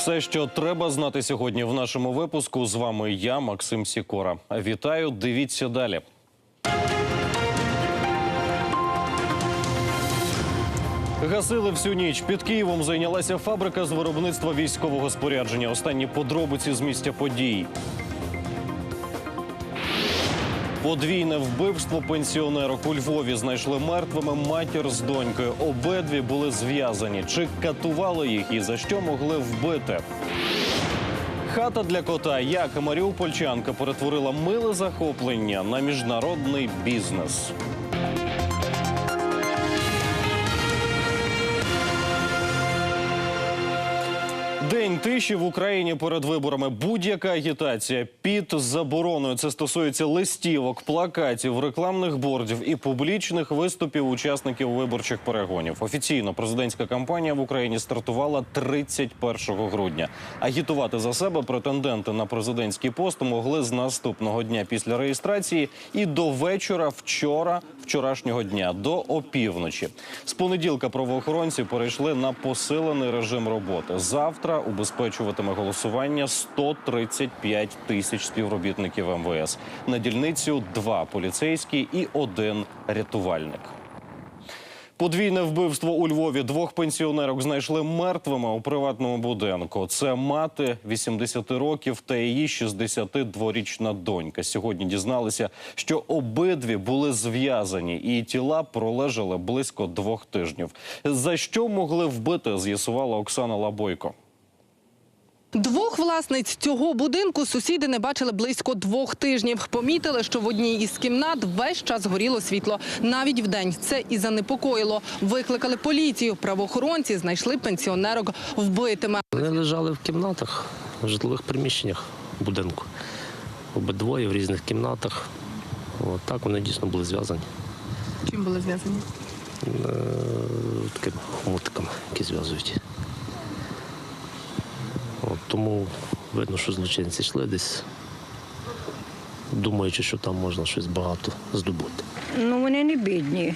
Все, що треба знати сьогодні в нашому випуску. З вами я, Максим Сікора. Вітаю. Дивіться далі. Гасили всю ніч. Під Києвом зайнялася фабрика з виробництва військового спорядження. Останні подробиці з місця подій. Подвійне вбивство пенсіонерок у Львові знайшли мертвими матір з донькою. Обидві були зв'язані. Чи катували їх і за що могли вбити? Хата для кота. Як Маріупольчанка перетворила миле захоплення на міжнародний бізнес. День тиші в Україні перед виборами. Будь-яка агітація під забороною. Це стосується листівок, плакатів, рекламних бордів і публічних виступів учасників виборчих перегонів. Офіційно президентська кампанія в Україні стартувала 31 грудня. Агітувати за себе претенденти на президентський пост могли з наступного дня після реєстрації і до вечора вчора, вчорашнього дня, до опівночі. З понеділка правоохоронці перейшли на посилений режим роботи. Завтра убезпечуватиме голосування 135 тисяч співробітників МВС. На дільницю два поліцейські і один рятувальник. Подвійне вбивство у Львові двох пенсіонерок знайшли мертвими у приватному будинку. Це мати 80 років та її 62-річна донька. Сьогодні дізналися, що обидві були зв'язані, і тіла пролежали близько двох тижнів. За що могли вбити, з'ясувала Оксана Лабойко. Двох власниць цього будинку сусіди не бачили близько двох тижнів. Помітили, що в одній із кімнат весь час горіло світло. Навіть вдень це і занепокоїло. Викликали поліцію. Правоохоронці знайшли пенсіонерок вбитими. Вони лежали в кімнатах, в житлових приміщеннях будинку. Обидвоє в різних кімнатах. От так вони дійсно були зв'язані Чим були зв'язані? е, такими хомутиками, які зв'язують. От, тому видно, що злочинці йшли десь, думаючи, що там можна щось багато здобути. Ну, вони не бідні.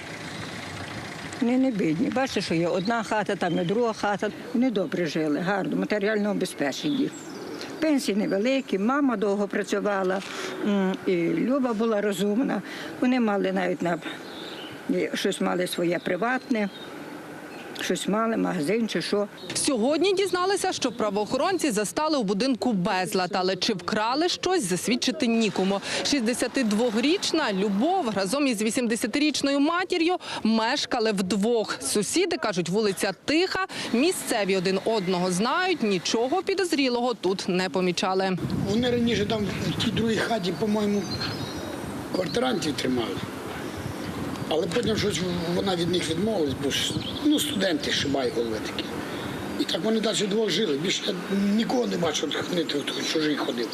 Вони не бідні. Бачите, що є одна хата, там і друга хата. Вони добре жили, гарно, матеріально обезпечені. Пенсії невеликі, мама довго працювала, і Люба була розумна. Вони мали навіть на щось мали своє приватне, щось мали, магазин чи що. Сьогодні дізналися, що правоохоронці застали у будинку безлад, але чи вкрали щось, засвідчити нікому. 62-річна Любов разом із 80-річною матір'ю мешкали вдвох. Сусіди кажуть, вулиця тиха. Місцеві один одного знають, нічого підозрілого тут не помічали. Вони раніше там в тій другій хаті, по-моєму, квартирантів тримали. Але потім щось вона від них відмовилась, бо ж, ну, студенти шибай голови такі. І так вони далі двох жили. Більше нікого не бачив, тут чужий ходив.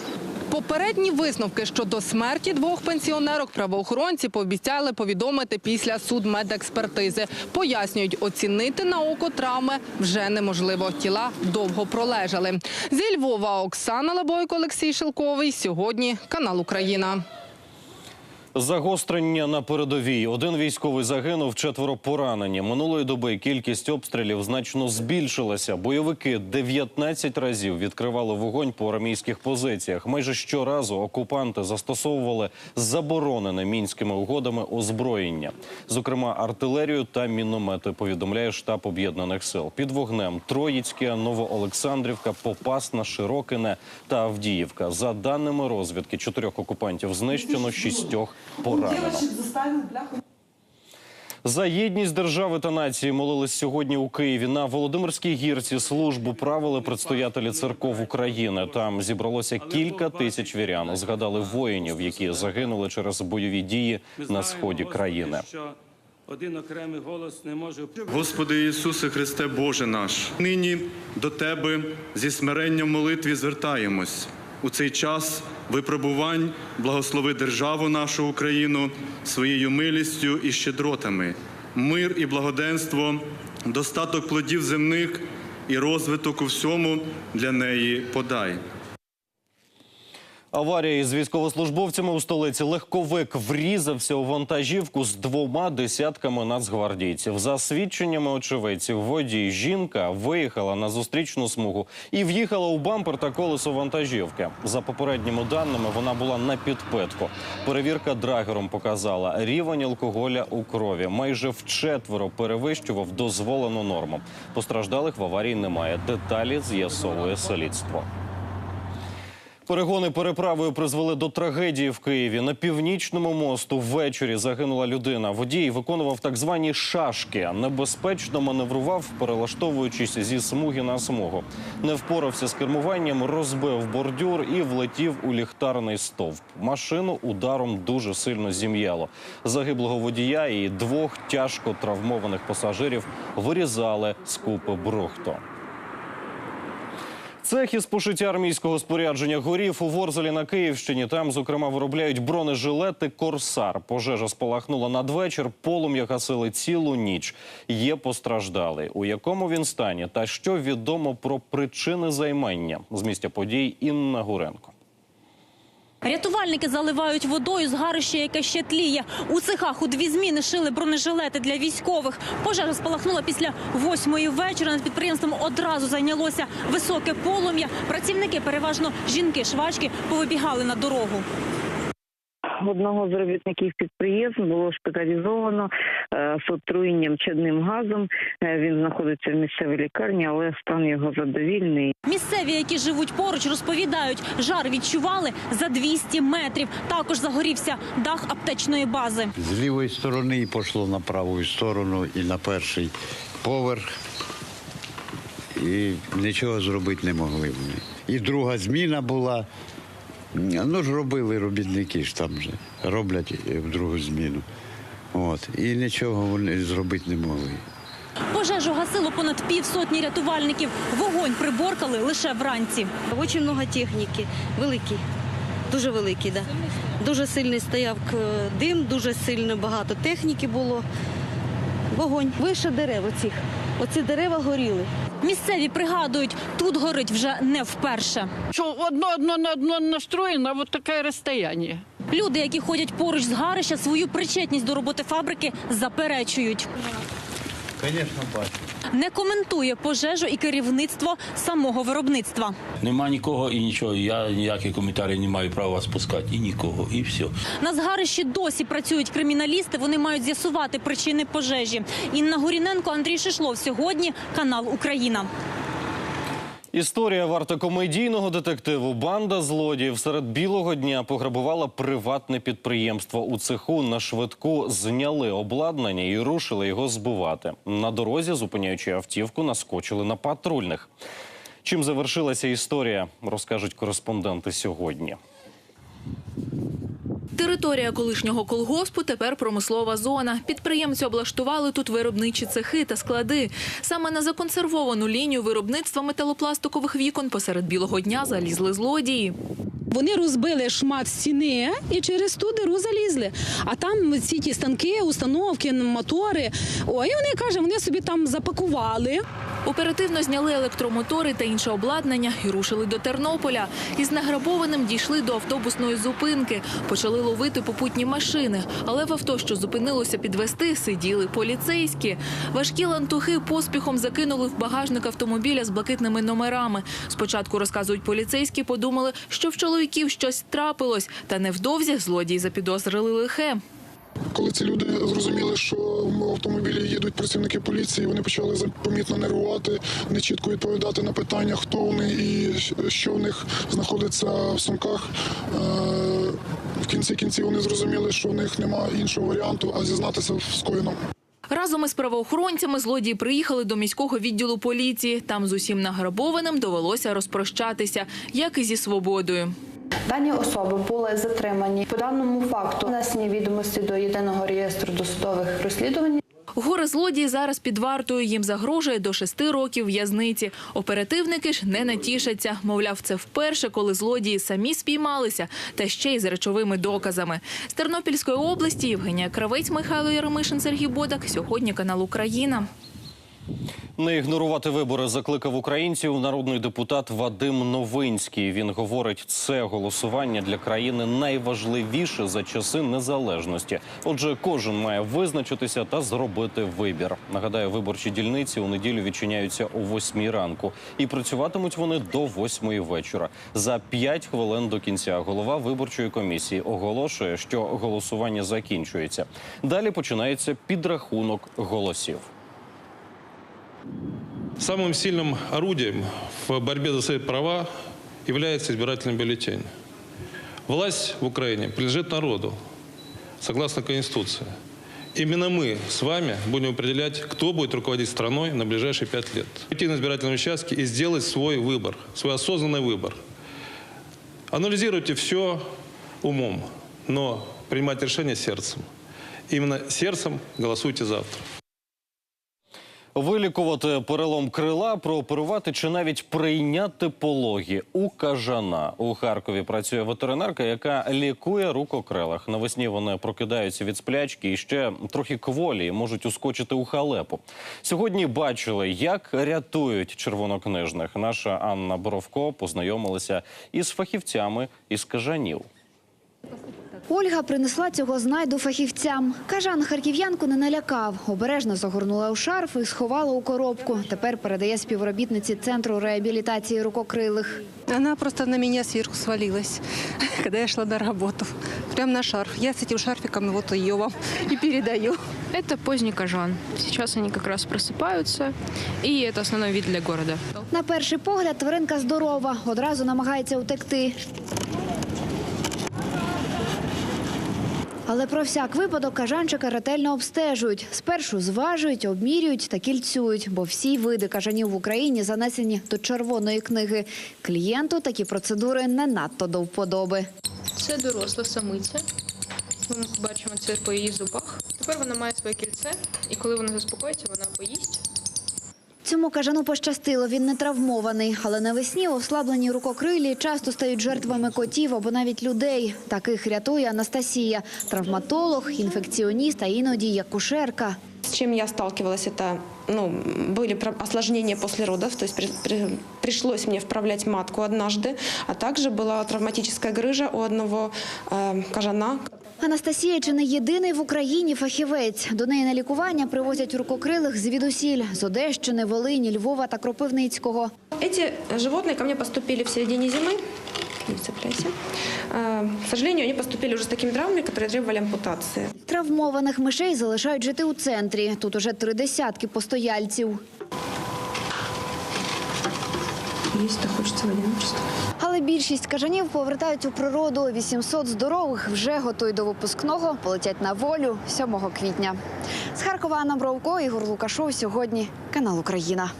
Попередні висновки щодо смерті двох пенсіонерок правоохоронці пообіцяли повідомити після судмедекспертизи. Пояснюють, оцінити на око травми вже неможливо. Тіла довго пролежали. Зі Львова Оксана Лабойко, Олексій Шилковий. Сьогодні канал Україна. Загострення на передовій. Один військовий загинув, четверо поранені. Минулої доби кількість обстрілів значно збільшилася. Бойовики 19 разів відкривали вогонь по армійських позиціях. Майже щоразу окупанти застосовували заборонене мінськими угодами озброєння, зокрема артилерію та міномети. Повідомляє штаб об'єднаних сил. Під вогнем Троїцьке, Новоолександрівка, Попасна, Широкине та Авдіївка. За даними розвідки, чотирьох окупантів знищено, шістьох поранено. За єдність держави та нації молились сьогодні у Києві на Володимирській гірці. Службу правили предстоятелі церков України. Там зібралося кілька тисяч вірян. Згадали воїнів, які загинули через бойові дії на сході країни. Один окремий голос не може Господи Ісусе Христе Боже наш, нині до Тебе зі смиренням молитві звертаємось. У цей час випробувань благослови державу нашу Україну своєю милістю і щедротами, мир і благоденство, достаток плодів земних і розвиток у всьому для неї подай. Аварія із військовослужбовцями у столиці легковик врізався у вантажівку з двома десятками нацгвардійців. За свідченнями очевидців, водій жінка виїхала на зустрічну смугу і в'їхала у бампер та колесо вантажівки. За попередніми даними, вона була на підпитку. Перевірка драгером показала рівень алкоголя у крові. Майже вчетверо перевищував дозволену норму. Постраждалих в аварії немає. Деталі з'ясовує слідство. Перегони переправою призвели до трагедії в Києві. На північному мосту ввечері загинула людина. Водій виконував так звані шашки. Небезпечно маневрував, перелаштовуючись зі смуги на смугу. Не впорався з кермуванням, розбив бордюр і влетів у ліхтарний стовп. Машину ударом дуже сильно зім'яло. Загиблого водія і двох тяжко травмованих пасажирів вирізали з купи брухту. Цех із пошиття армійського спорядження горів у Ворзелі на Київщині. Там, зокрема, виробляють бронежилети Корсар. Пожежа спалахнула надвечір. Полум'я гасили цілу ніч. Є постраждалий. У якому він стані та що відомо про причини займання з місця подій Інна Гуренко. Рятувальники заливають водою згарище, яке ще тліє. У цехах у дві зміни шили бронежилети для військових. Пожежа спалахнула після восьмої вечора. Над підприємством одразу зайнялося високе полум'я. Працівники, переважно жінки, швачки, повибігали на дорогу. Одного з робітників підприємств було шпиталізовано е, з отруєнням чадним газом. Е, Він знаходиться в місцевій лікарні, але стан його задовільний. Місцеві, які живуть поруч, розповідають, жар відчували за 200 метрів. Також загорівся дах аптечної бази. З лівої сторони і пішло на праву сторону і на перший поверх. І нічого зробити не могли. І друга зміна була. Ну ж робили робітники ж там же. Роблять в другу зміну. От. І нічого вони зробити не могли. Пожежу гасило понад півсотні рятувальників. Вогонь приборкали лише вранці. Очень много техніки, великий, дуже великий, да. Дуже сильний стояв дим, дуже сильно багато техніки було. Вогонь. Вище дерев оцих. Оці дерева горіли. Місцеві пригадують, тут горить вже не вперше. Що одно, одно на одно настроєно, а таке такое расстояние. Люди, які ходять поруч з гарища, свою причетність до роботи фабрики заперечують. Звісно, бачу. Не коментує пожежу і керівництво самого виробництва. Нема нікого і нічого. Я ніякі коментарі не маю права спускати. І нікого, і все. На згарищі досі працюють криміналісти. Вони мають з'ясувати причини пожежі. Інна Гуріненко, Андрій Шишлов. Сьогодні канал Україна. Історія варта комедійного детективу. Банда злодіїв серед білого дня пограбувала приватне підприємство. У цеху на швидку зняли обладнання і рушили його збивати. На дорозі, зупиняючи автівку, наскочили на патрульних. Чим завершилася історія, розкажуть кореспонденти сьогодні. Територія колишнього колгоспу тепер промислова зона. Підприємці облаштували тут виробничі цехи та склади. Саме на законсервовану лінію виробництва металопластикових вікон посеред білого дня залізли злодії. Вони розбили шмат стіни і через ту диру залізли. А там ці ті станки, установки, мотори. Ой, вони каже, вони собі там запакували. Оперативно зняли електромотори та інше обладнання і рушили до Тернополя. Із награбованим дійшли до автобусної зупинки. Почали ловити попутні машини. Але в авто, що зупинилося підвести, сиділи поліцейські. Важкі лантухи поспіхом закинули в багажник автомобіля з блакитними номерами. Спочатку розказують поліцейські, подумали, що в чоловіків щось трапилось, та невдовзі злодії запідозрили лихе. Коли ці люди зрозуміли, що в автомобілі їдуть працівники поліції, вони почали помітно нервувати, нечітко відповідати на питання, хто вони і що в них знаходиться в сумках. Е, В кінці кінців вони зрозуміли, що в них немає іншого варіанту, а зізнатися в скоєному. Разом із правоохоронцями злодії приїхали до міського відділу поліції. Там з усім награбованим довелося розпрощатися, як і зі свободою. Дані особи були затримані. По даному факту внесені відомості до єдиного реєстру досудових розслідувань. Горе злодії зараз під вартою. Їм загрожує до шести років в'язниці. Оперативники ж не натішаться. Мовляв, це вперше, коли злодії самі спіймалися, та ще й з речовими доказами. З Тернопільської області Євгенія Кравець, Михайло Яромишин, Сергій Бодак. Сьогодні канал Україна. Не ігнорувати вибори закликав українців народний депутат Вадим Новинський. Він говорить, це голосування для країни найважливіше за часи незалежності. Отже, кожен має визначитися та зробити вибір. Нагадаю, виборчі дільниці у неділю відчиняються о 8 ранку і працюватимуть вони до 8 вечора. За 5 хвилин до кінця голова виборчої комісії оголошує, що голосування закінчується. Далі починається підрахунок голосів. Самым сильным орудием в борьбе за свои права является избирательный бюллетень. Власть в Украине принадлежит народу, согласно Конституции. Именно мы с вами будем определять, кто будет руководить страной на ближайшие пять лет. Идти на избирательном участке и сделать свой выбор, свой осознанный выбор. Анализируйте все умом, но принимать решение сердцем. Именно сердцем голосуйте завтра. Вилікувати перелом крила, прооперувати чи навіть прийняти пологі у кажана у Харкові. Працює ветеринарка, яка лікує рукокрилах. Навесні вони прокидаються від сплячки і ще трохи кволі можуть ускочити у халепу. Сьогодні бачили, як рятують червонокнижних. Наша Анна Боровко познайомилася із фахівцями із кажанів. Ольга принесла цього знайду фахівцям. Кажан харків'янку не налякав. Обережно загорнула у шарф і сховала у коробку. Тепер передає співробітниці центру реабілітації рукокрилих. Она просто на меня сверху свалилась, когда я шла на работу. Прям на шарф. Я с этим шарфиком вот ее вам и передаю. Это поздний кожан. Сейчас они как раз просыпаются, и это основной вид для города. На перший погляд тваринка здорова, одразу намагається утекти. Але про всяк випадок кажанчика ретельно обстежують. Спершу зважують, обмірюють та кільцюють, бо всі види кажанів в Україні занесені до червоної книги. Клієнту такі процедури не надто до вподоби. Це доросла самиця. Ми бачимо це по її зубах. Тепер вона має своє кільце, і коли вона заспокоїться, вона поїсть. Цьому кажану пощастило, він не травмований. Але навесні ослаблені рукокрилі часто стають жертвами котів або навіть людей. Таких рятує Анастасія, травматолог, інфекціоніст, а іноді як кушерка. С чем я сталкивалась, это ну, были про- осложнения после родов, то есть при- при- пришлось мне вправлять матку однажды, а также была травматическая грыжа у одного э, кажана. Анастасія чи не єдиний в Україні фахівець. До неї на лікування привозять рукокрилих звідусіль з Одещини, Волині, Львова та Кропивницького. Эти животные ко мне поступили в середине зимы. Не цепляйся. Э, К сожалению, они поступили уже с такими травмами, которые требовали ампутации. Травмованих мишей залишають жити у центрі. Тут уже три десятки постояльців. Есть-то хочется в одиночестве. Але більшість кажанів повертають у природу. 800 здорових вже готують до випускного, полетять на волю 7 квітня. З Харкова Анна Бровко, Ігор Лукашов. Сьогодні канал Україна.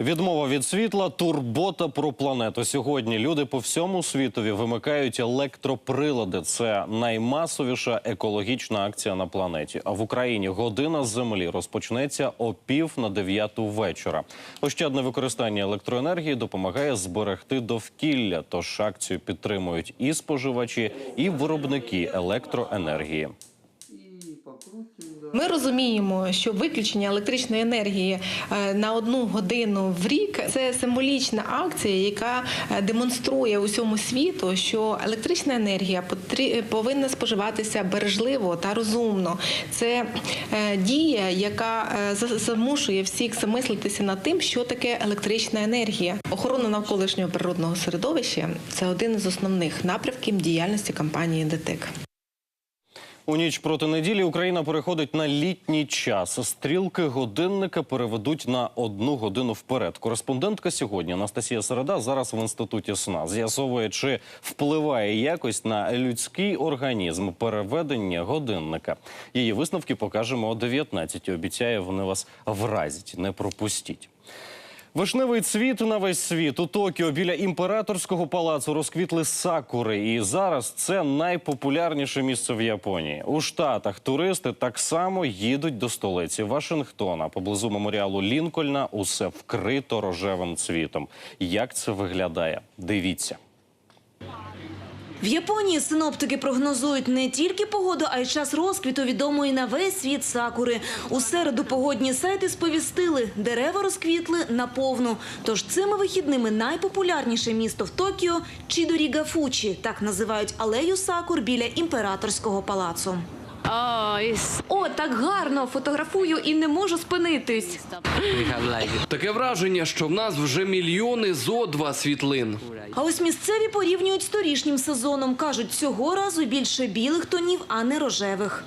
Відмова від світла, турбота про планету. Сьогодні люди по всьому світові вимикають електроприлади. Це наймасовіша екологічна акція на планеті. А в Україні година землі розпочнеться о пів на дев'яту вечора. Ощадне використання електроенергії допомагає зберегти довкілля. Тож акцію підтримують і споживачі, і виробники електроенергії. Ми розуміємо, що виключення електричної енергії е, на одну годину в рік це символічна акція, яка е, демонструє усьому світу, що електрична енергія повинна споживатися бережливо та розумно. Це е, дія, яка змушує всіх замислитися над тим, що таке електрична енергія. Охорона навколишнього природного середовища це один з основних напрямків діяльності компанії ДТЕК. У ніч проти неділі Україна переходить на літній час. Стрілки годинника переведуть на одну годину вперед. Кореспондентка сьогодні Анастасія Середа зараз в інституті сна з'ясовує, чи впливає якось на людський організм переведення годинника. Її висновки покажемо о 19 Обіцяє, вони вас вразять. Не пропустіть. Вишневий цвіт на весь світ у Токіо біля імператорського палацу розквітли сакури, і зараз це найпопулярніше місце в Японії. У Штатах туристи так само їдуть до столиці Вашингтона. Поблизу меморіалу Лінкольна усе вкрито рожевим цвітом. Як це виглядає? Дивіться. В Японії синоптики прогнозують не тільки погоду, а й час розквіту відомої на весь світ сакури. У середу погодні сайти сповістили, дерева розквітли наповну. Тож цими вихідними найпопулярніше місто в Токіо – Чідорігафучі. Так називають алею сакур біля імператорського палацу. О, так гарно фотографую і не можу спинитись. Таке враження, що в нас вже мільйони зо два світлин. А ось місцеві порівнюють з торішнім сезоном. Кажуть, цього разу більше білих тонів, а не рожевих.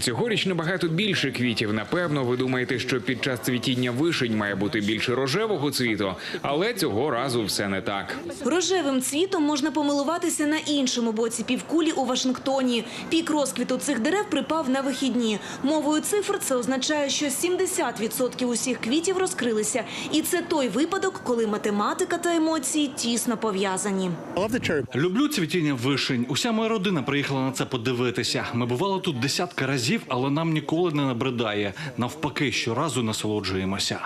Цьогоріч набагато більше квітів. Напевно, ви думаєте, що під час цвітіння вишень має бути більше рожевого цвіту, але цього разу все не так. Рожевим цвітом можна помилуватися на іншому боці півкулі у Вашингтоні. Пік розквіту цих дерев припав на вихідні. Мовою цифр це означає, що 70% усіх квітів розкрилися. І це той випадок, коли математика та емоції тісно пов'язані. Люблю цвітіння вишень. Уся моя родина приїхала на це подивитися. Ми бували тут десятки разів, але нам ніколи не набридає. Навпаки, щоразу насолоджуємося.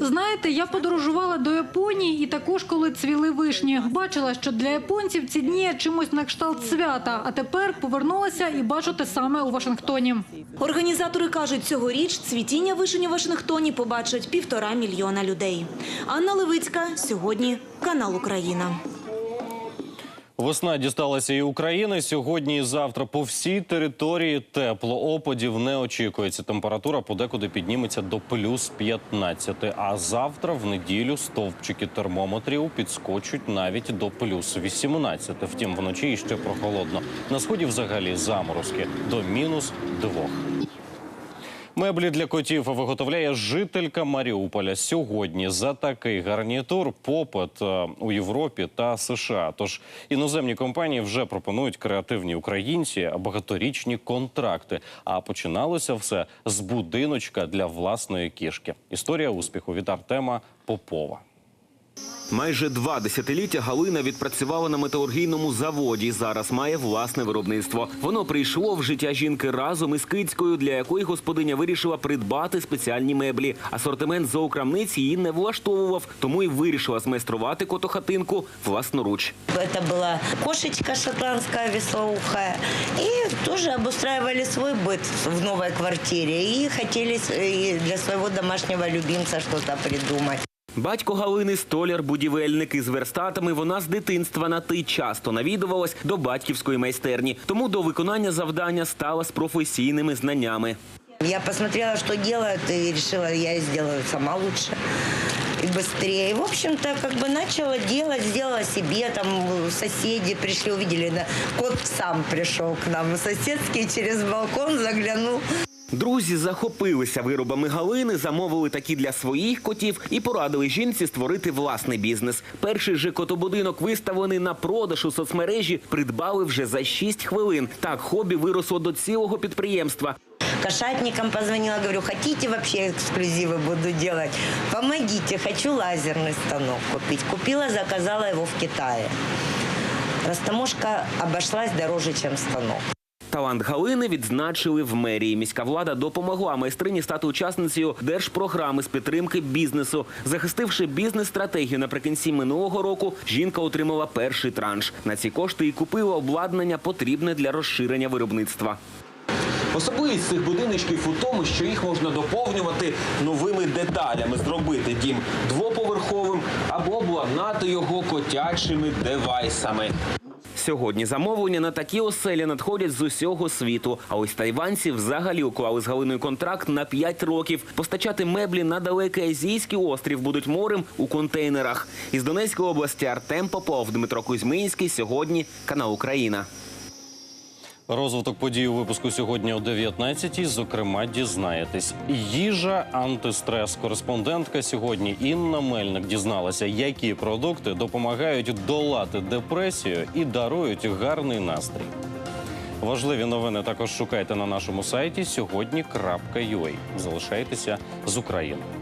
Знаєте, я подорожувала до Японії і також, коли цвіли вишні, бачила, що для японців ці дні чимось на кшталт свята. А тепер повернулася і бачу те саме у Вашингтоні. Організатори кажуть, цьогоріч цвітіння вишень у Вашингтоні побачать півтора мільйона людей. Анна Левицька, сьогодні канал Україна. Весна дісталася і України. Сьогодні і завтра по всій території тепло. Опадів не очікується. Температура подекуди підніметься до плюс 15. А завтра, в неділю, стовпчики термометрів підскочуть навіть до плюс 18. Втім, вночі іще прохолодно. На сході взагалі заморозки до мінус 2. Меблі для котів виготовляє жителька Маріуполя. Сьогодні за такий гарнітур попит е, у Європі та США. Тож іноземні компанії вже пропонують креативні українці багаторічні контракти. А починалося все з будиночка для власної кішки. Історія успіху від Артема Попова. Майже два десятиліття Галина відпрацювала на металургійному заводі. Зараз має власне виробництво. Воно прийшло в життя жінки разом із кицькою, для якої господиня вирішила придбати спеціальні меблі. Асортимент зоокрамниці її не влаштовував, тому й вирішила змайструвати котохатинку власноруч. Это была кошечка шотландская веслоухая. И тоже обустраивали свой быт в новой квартире. И хотели с- и для своего домашнего любимца что-то придумать. Батько Галини столяр, будівельник із верстатами. Вона з дитинства на ти часто навідувалась до батьківської майстерні. Тому до виконання завдання стала з професійними знаннями. Я посмотрела, что делают, и решила, я сделаю сама лучше и быстрее. И, в общем-то, как бы начала делать, сделала себе, там соседи пришли, увидели, кот сам пришел к нам, соседский через балкон заглянул. Друзі захопилися виробами Галини, замовили такі для своїх котів і порадили жінці створити власний бізнес. Перший же котобудинок виставлений на продаж у соцмережі, придбали вже за 6 хвилин. Так хобі виросло до цілого підприємства. Кошатникам позвонила, говорю, хотите вообще эксклюзивы буду делать? Помогите, хочу лазерный станок купить. Купила, заказала его в Китае. Растаможка обошлась дороже, чем станок. Талант Галини відзначили в мерії. Міська влада допомогла майстрині стати учасницею держпрограми з підтримки бізнесу. Захистивши бізнес-стратегію наприкінці минулого року, жінка отримала перший транш. На ці кошти і купила обладнання, потрібне для розширення виробництва. Особливість цих будиночків у тому, що їх можна доповнювати новими деталями, зробити дім двоповерховим або обладнати його котячими девайсами. Сьогодні замовлення на такі оселі надходять з усього світу. А ось тайванці взагалі уклали з Галиною контракт на 5 років. Постачати меблі на далекий азійський острів будуть морем у контейнерах. Із Донецької області Артем Попов, Дмитро Кузьминський. Сьогодні канал Україна. Розвиток подій у випуску сьогодні о 19-й. Зокрема, дізнаєтесь. Їжа антистрес. Кореспондентка сьогодні Інна Мельник дізналася, які продукти допомагають долати депресію і дарують гарний настрій. Важливі новини також шукайте на нашому сайті сьогодні.ua. Залишайтеся з Україною.